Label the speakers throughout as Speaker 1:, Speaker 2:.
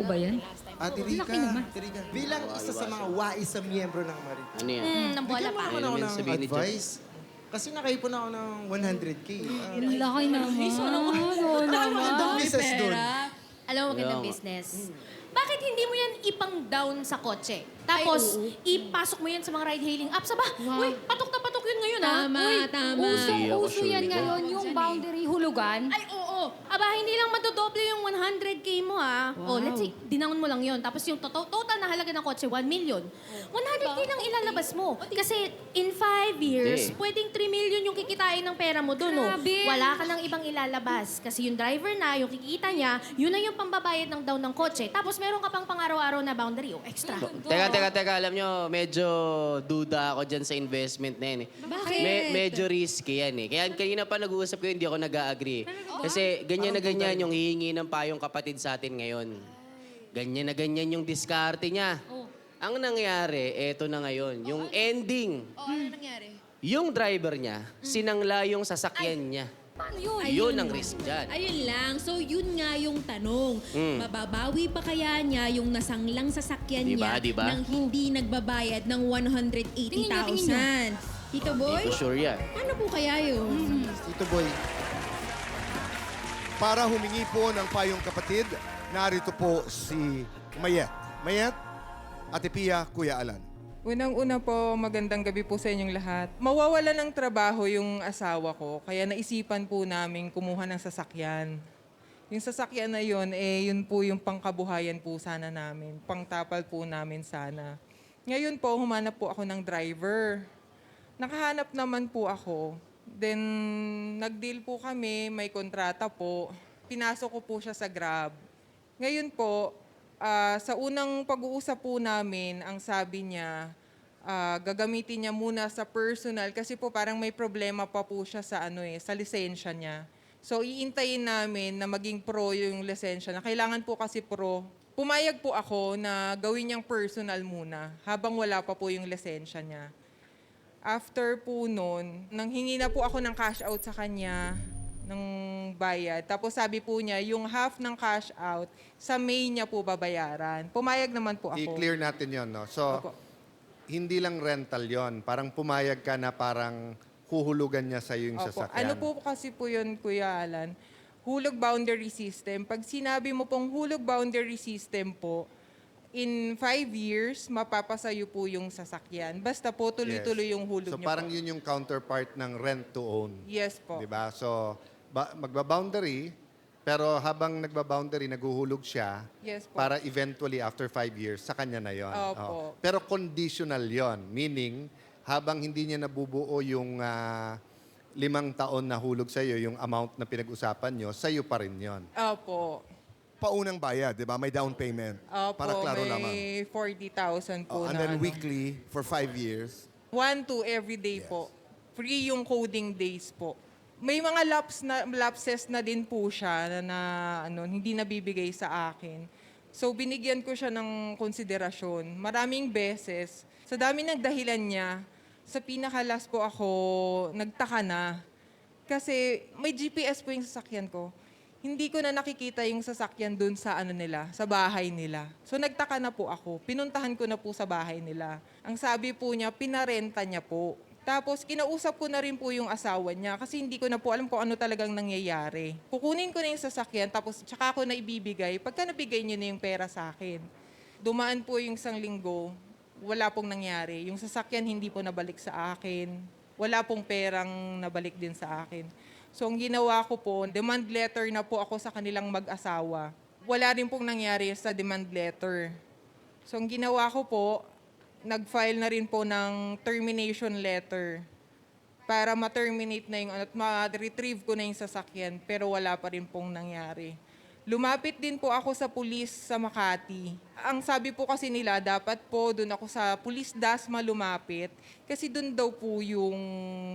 Speaker 1: Totoo ba yan?
Speaker 2: Ate Rica,
Speaker 1: Laki naman.
Speaker 2: Ate Rica, bilang isa sa mga wais sa miyembro ng Marit.
Speaker 3: Ano yan?
Speaker 4: Hmm, nang bola
Speaker 2: Bigyan mo
Speaker 4: pa.
Speaker 2: naman
Speaker 3: Ano
Speaker 2: ako
Speaker 3: yung
Speaker 2: ng
Speaker 3: sabihin ni
Speaker 2: advice. Kasi nakaipon ako ng 100k. Ah,
Speaker 1: Ang laki naman. Oo naman.
Speaker 2: magandang business.
Speaker 4: Alam mo, magandang business. Bakit hindi mo yan ipang down sa kotse? Tapos, ipasok mo yan sa mga ride-hailing apps. Aba,
Speaker 1: Wow.
Speaker 4: uy, patok na patok yun ngayon, ha?
Speaker 1: Tama,
Speaker 4: Uy,
Speaker 1: tama. Uso,
Speaker 3: Hindi ako
Speaker 1: uso
Speaker 3: sure
Speaker 1: yan
Speaker 3: nito.
Speaker 1: ngayon, yung boundary hulugan.
Speaker 4: Ay, oo. Aba, hindi lang madodoble yung 100k mo, ha?
Speaker 1: Wow.
Speaker 4: Oh, let's say, dinangon mo lang yun. Tapos yung to- total na halaga ng kotse, 1 million. 100k lang ilalabas mo. Kasi in 5 years,
Speaker 3: Hindi.
Speaker 4: pwedeng 3 million yung kikitain ng pera mo doon, oh.
Speaker 1: Grabe.
Speaker 4: Wala ka nang ibang ilalabas. Kasi yung driver na, yung kikita niya, yun na yung pambabayad ng down ng kotse. Tapos meron ka pang pang-araw-araw na boundary, oh, extra.
Speaker 3: Teka, teka, teka. Alam nyo, medyo duda ako dyan sa investment na yan. Eh.
Speaker 1: Bakit?
Speaker 3: Me- medyo risky yan eh. Kaya kanina pa nag-uusap ko, hindi ako nag-agree. Kasi ganyan na ganyan yung hihingi ng payong kapatid sa atin ngayon. Ganyan na ganyan yung diskarte niya. Ang nangyari, eto na ngayon, yung ending.
Speaker 4: Oh, ano nangyari?
Speaker 3: Yung driver niya, sinangla yung sasakyan niya.
Speaker 1: Paano yun?
Speaker 3: Yun ang risk dyan.
Speaker 5: Ayun lang. So, yun nga yung tanong.
Speaker 3: Mm.
Speaker 5: Mababawi pa kaya niya yung nasanglang sasakyan
Speaker 3: Diba,
Speaker 5: niya
Speaker 3: diba?
Speaker 5: nang hindi nagbabayad ng 180,000? Tito Boy?
Speaker 3: Hindi ko sure yan.
Speaker 5: Paano po kaya yun?
Speaker 2: Tito Boy,
Speaker 6: Para humingi po ng payong kapatid, narito po si Mayet. Mayet, Ate Pia, Kuya Alan.
Speaker 7: Unang-una po, magandang gabi po sa inyong lahat. Mawawala ng trabaho yung asawa ko, kaya naisipan po namin kumuha ng sasakyan. Yung sasakyan na yun, eh, yun po yung pangkabuhayan po sana namin. Pangtapal po namin sana. Ngayon po, humanap po ako ng driver. Nakahanap naman po ako. Then, nag-deal po kami, may kontrata po. Pinasok ko po siya sa Grab. Ngayon po, ah, sa unang pag-uusap po namin, ang sabi niya, ah, gagamitin niya muna sa personal kasi po parang may problema pa po siya sa ano eh, sa lisensya niya. So iintayin namin na maging pro yung lisensya na kailangan po kasi pro. Pumayag po ako na gawin niyang personal muna habang wala pa po yung lisensya niya. After po noon, nang hingi na po ako ng cash out sa kanya ng bayad. Tapos sabi po niya, yung half ng cash out, sa May niya po babayaran. Pumayag naman po ako.
Speaker 6: I-clear natin yon, no? So,
Speaker 7: Opo.
Speaker 6: hindi lang rental yon. Parang pumayag ka na parang huhulugan niya sa yung
Speaker 7: Opo.
Speaker 6: sasakyan.
Speaker 7: Ano po kasi po yun, Kuya Alan? Hulog boundary system. Pag sinabi mo pong hulog boundary system po, in five years, mapapasayo po yung sasakyan. Basta po tuloy-tuloy yung hulog
Speaker 6: So,
Speaker 7: niyo
Speaker 6: parang
Speaker 7: po.
Speaker 6: yun yung counterpart ng rent to own.
Speaker 7: Yes po.
Speaker 6: Di ba? So, ba- magba-boundary, pero habang nagba-boundary, naguhulog siya
Speaker 7: Yes po.
Speaker 6: para eventually, after five years, sa kanya na yon.
Speaker 7: Opo.
Speaker 6: Pero conditional yon Meaning, habang hindi niya nabubuo yung ah, limang taon na hulog sa iyo, yung amount na pinag-usapan nyo, sa iyo pa rin yon.
Speaker 7: Opo.
Speaker 8: Paunang bayad, di ba? May down payment.
Speaker 7: Opo,
Speaker 8: para klaro
Speaker 7: may
Speaker 8: lamang.
Speaker 7: 40,000 po
Speaker 8: Oh, and
Speaker 7: na
Speaker 8: then
Speaker 7: ano.
Speaker 8: weekly for five years.
Speaker 7: One to every day po. Free yung coding days po. May mga laps na, lapses na din po siya na, na ano, hindi nabibigay sa akin. So binigyan ko siya ng konsiderasyon. Maraming beses. Sa dami ng dahilan niya, sa pinakalas po ako, nagtaka na. Kasi may GPS po yung sasakyan ko. Hindi ko na nakikita yung sasakyan dun sa ano nila, sa bahay nila. So nagtaka na po ako. Pinuntahan ko na po sa bahay nila. Ang sabi po niya, pinarenta niya po. Tapos kinausap ko na rin po yung asawa niya kasi hindi ko na po alam kung ano talagang nangyayari. Kukunin ko na yung sasakyan tapos tsaka ako na ibibigay pagka nabigay niyo na yung pera sa akin. Dumaan po yung isang linggo, wala pong nangyari. Yung sasakyan hindi po nabalik sa akin. Wala pong perang nabalik din sa akin. So ang ginawa ko po, demand letter na po ako sa kanilang mag-asawa. Wala rin pong nangyari sa demand letter. So ang ginawa ko po, nag-file na rin po ng termination letter para ma-terminate na yung, at ma-retrieve ko na yung sasakyan, pero wala pa rin pong nangyari. Lumapit din po ako sa pulis sa Makati. Ang sabi po kasi nila, dapat po doon ako sa pulis dasma lumapit kasi doon daw po yung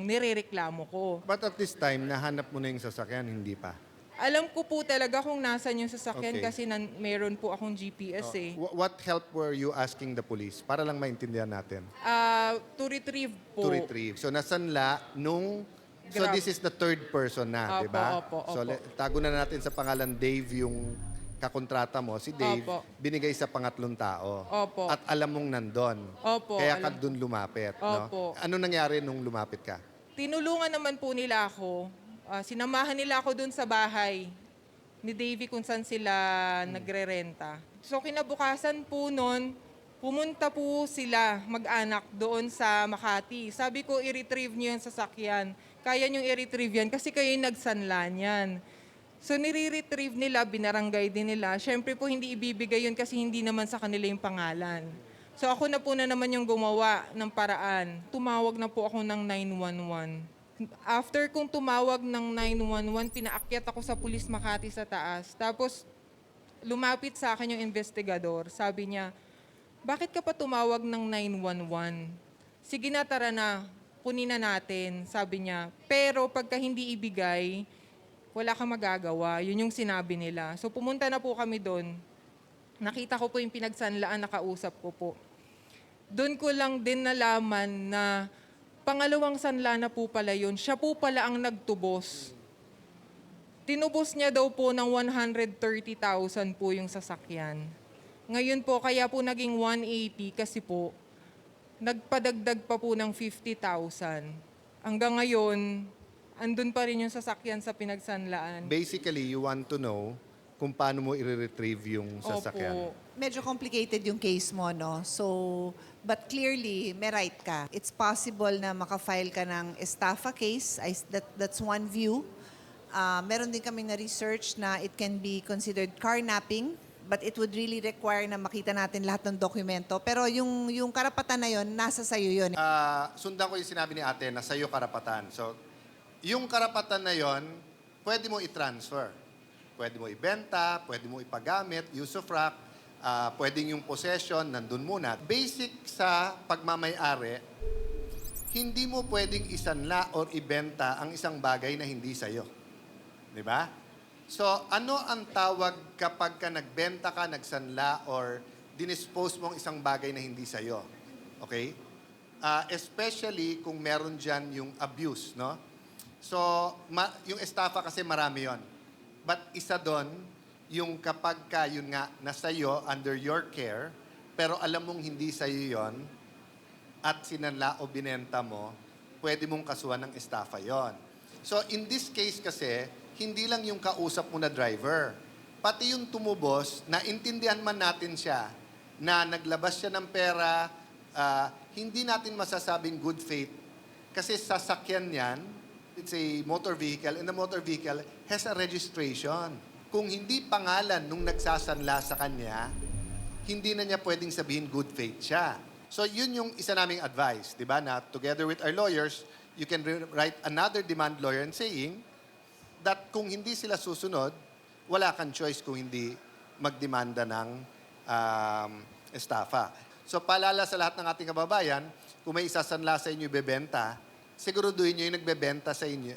Speaker 7: nirereklamo ko.
Speaker 6: But at this time, nahanap mo na yung sasakyan, hindi pa.
Speaker 7: Alam ko po talaga kung nasan yung sasakyan
Speaker 6: Okay.
Speaker 7: kasi nan, meron po akong GPS eh.
Speaker 6: Wh- What help were you asking the police? Para lang maintindihan natin.
Speaker 7: Ah, to retrieve po.
Speaker 6: To retrieve. So, nasanla nung... So, this is the third person na,
Speaker 7: Opo,
Speaker 6: di ba?
Speaker 7: opo,
Speaker 6: So, le- tago na natin sa pangalan Dave yung kakontrata mo, si Dave,
Speaker 7: Opo.
Speaker 6: binigay sa pangatlong tao.
Speaker 7: Opo.
Speaker 6: At alam mong nandun.
Speaker 7: Opo,
Speaker 6: Kaya ka
Speaker 7: alam.
Speaker 6: dun lumapit.
Speaker 7: Opo.
Speaker 6: No? Ano nangyari nung lumapit ka?
Speaker 7: Tinulungan naman po nila ako. Ah, sinamahan nila ako dun sa bahay ni Davy kung saan sila nagre-renta. So kinabukasan po nun, pumunta po sila mag-anak doon sa Makati. Sabi ko, i-retrieve niyo yung sasakyan. Kaya niyong i-retrieve yan kasi kayo yung nagsanla niyan. So nire-retrieve nila, binaranggay din nila. Siyempre po hindi ibibigay yun kasi hindi naman sa kanila yung pangalan. So ako na po na naman yung gumawa ng paraan. Tumawag na po ako ng 911. After kong tumawag ng 911, pinaakyat ako sa Pulis Makati sa taas. Tapos lumapit sa akin yung investigador. Sabi niya, bakit ka pa tumawag ng 911? Sige na, tara na. Kunin na natin, sabi niya. Pero pagka hindi ibigay, wala kang magagawa. Yun yung sinabi nila. So pumunta na po kami doon. Nakita ko po yung pinagsanlaan na kausap ko po. Doon ko lang din nalaman na pangalawang sanla na po pala yun. Siya po pala ang nagtubos. Tinubos niya daw po ng 130,000 po yung sasakyan. Ngayon po, kaya po naging 180 kasi po, nagpadagdag pa po ng 50,000. Hanggang ngayon, andun pa rin yung sasakyan sa pinagsanlaan.
Speaker 6: Basically, you want to know kung paano mo i-retrieve yung sasakyan.
Speaker 7: Opo.
Speaker 9: Medyo complicated yung case mo, no? So, but clearly, may right ka. It's possible na makafile ka ng estafa case. I, that, that's one view. Ah, meron din kaming na-research na it can be considered carnapping, but it would really require na makita natin lahat ng dokumento. Pero yung, yung karapatan na yon nasa sa'yo yun.
Speaker 6: Ah, sundan ko yung sinabi ni ate na sa'yo karapatan. So, yung karapatan na yon, pwede mo i-transfer. Pwede mo ibenta, pwede mo ipagamit, rack, ah, pwedeng yung possession, nandun muna. Basic sa pagmamayari, hindi mo pwedeng isanla or ibenta ang isang bagay na hindi sa'yo. Di ba? So, ano ang tawag kapag ka nagbenta ka, nagsanla, or dinispose mo ang isang bagay na hindi sa'yo? Okay? Ah, especially kung meron dyan yung abuse, no? So, ma- yung estafa kasi marami yon. But isa doon, yung kapag ka, yun nga, nasa'yo, under your care, pero alam mong hindi sa'yo yon, at sinanla o binenta mo, pwede mong kasuhan ng estafa yon. So in this case kasi, hindi lang yung kausap mo na driver. Pati yung tumubos, na intindihan man natin siya, na naglabas siya ng pera, ah, hindi natin masasabing good faith. Kasi sasakyan yan, it's a motor vehicle, and the motor vehicle has a registration. Kung hindi pangalan nung nagsasanla sa kanya, hindi na niya pwedeng sabihin good faith siya. So yun yung isa naming advice, di ba? Na together with our lawyers, you can write another demand lawyer and saying that kung hindi sila susunod, wala kang choice kung hindi magdemanda ng um, estafa. So paalala sa lahat ng ating kababayan, kung may isasanla sa inyo ibebenta, siguraduhin nyo yung nagbebenta sa inyo,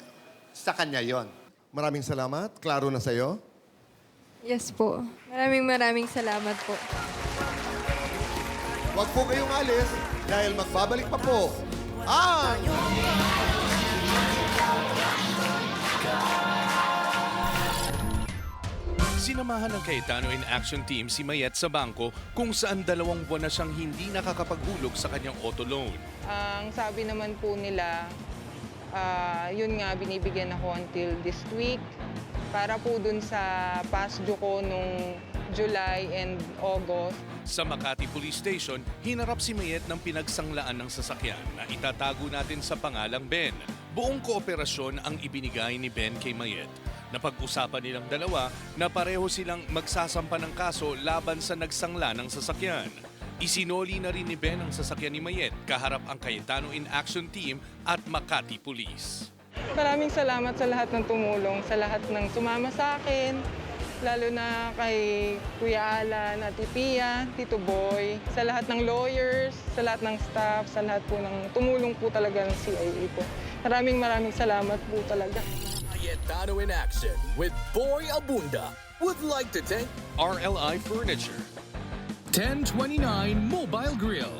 Speaker 6: sa kanya yon.
Speaker 8: Maraming salamat. Klaro na sa'yo.
Speaker 10: Yes po. Maraming maraming salamat po.
Speaker 8: Huwag po kayong alis dahil magbabalik pa po ang
Speaker 11: Sinamahan ng Cayetano in Action Team si Mayet sa bangko kung saan dalawang buwan na siyang hindi nakakapaghulog sa kanyang auto loan.
Speaker 7: Ang sabi naman po nila, ah, yun nga, binibigyan ako until this week para po dun sa past due ko nung July and August.
Speaker 11: Sa Makati Police Station, hinarap si Mayet ng pinagsanglaan ng sasakyan na itatago natin sa pangalang Ben. Buong kooperasyon ang ibinigay ni Ben kay Mayet. Napag-usapan nilang dalawa na pareho silang magsasampa ng kaso laban sa nagsangla ng sasakyan. Isinoli na rin ni Ben ang sasakyan ni Mayet kaharap ang Cayetano in Action Team at Makati Police.
Speaker 7: Maraming salamat sa lahat ng tumulong, sa lahat ng sumama sa akin, lalo na kay Kuya Alan, Ate Pia, Tito Boy, sa lahat ng lawyers, sa lahat ng staff, sa lahat po ng tumulong po talaga ng CIA po. Maraming maraming salamat po talaga.
Speaker 12: Cayetano in action with Boy Abunda would like to thank
Speaker 11: RLI Furniture,
Speaker 12: 1029 Mobile Grill,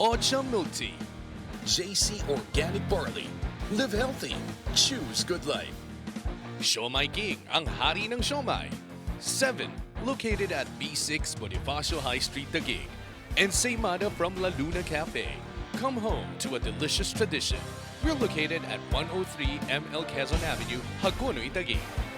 Speaker 11: Ocha Milk Tea,
Speaker 12: JC Organic Barley, Live Healthy, Choose Good Life,
Speaker 11: Siomai King, ang hari ng siomai. 7 located at B6 Bonifacio High Street, Taguig. And Seymana from La Luna Cafe. Come home to a delicious tradition. We're located at 103 ML Quezon Avenue, Hagonoy, Taguig.